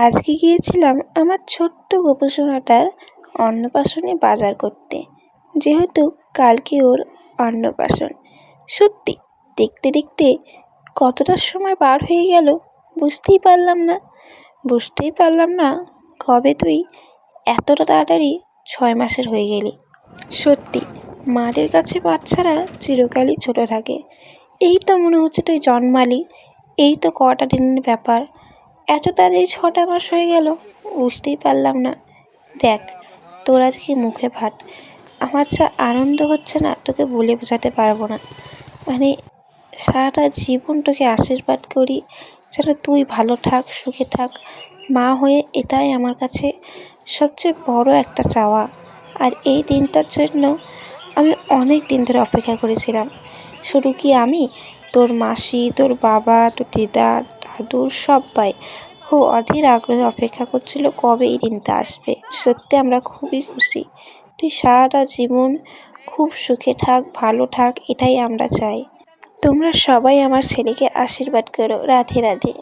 আজকে গিয়েছিলাম আমার ছোট্ট গোপুসোনাটার অন্নপ্রাশনে বাজার করতে। যেহেতু কালকে ওর অন্নপ্রাশন। সত্যি, দেখতে দেখতে কতটা সময় পার হয়ে গেল বুঝতেই পারলাম না। বুঝতেই পারলাম না কবে তুই এতটা তাড়াতাড়ি ছয় মাসের হয়ে গেলি। সত্যি মায়ের কাছে বাচ্চারা চিরকালই ছোটো থাকে। এই তো মনে হচ্ছে তুই জন্মালি। এই তো কটা দিনের ব্যাপার। এত তাড়াতাড়ি ছটা মাস হয়ে গেল, বুঝতেই পারলাম না। দেখ, তোর আজকে মুখে ভাত। আমার যা আনন্দ হচ্ছে না, তোকে বলে বোঝাতে পারব না। মানে সারাটা জীবন তোকে আশীর্বাদ করি, যেন তুই ভালো থাক, সুখে থাক। মা হয়ে এটাই আমার কাছে সবচেয়ে বড় একটা চাওয়া। আর এই দিনটার জন্য আমি অনেক দিন ধরে অপেক্ষা করেছিলাম। শুধু কি আমি? তোর মাসি, তোর বাবা, তোর দিদা দাদু সব্বাই। খুব অধীর আগ্রহে অপেক্ষা করছিল, কবে এই দিনটা আসবে? সত্যি আমরা খুবই খুশি। তুই সারাটা জীবন খুব সুখে থাক, ভালো থাক, এটাই আমরা চাই। তোমরা সবাই আমার ছেলেকে আশীর্বাদ করো। রাধে রাধে।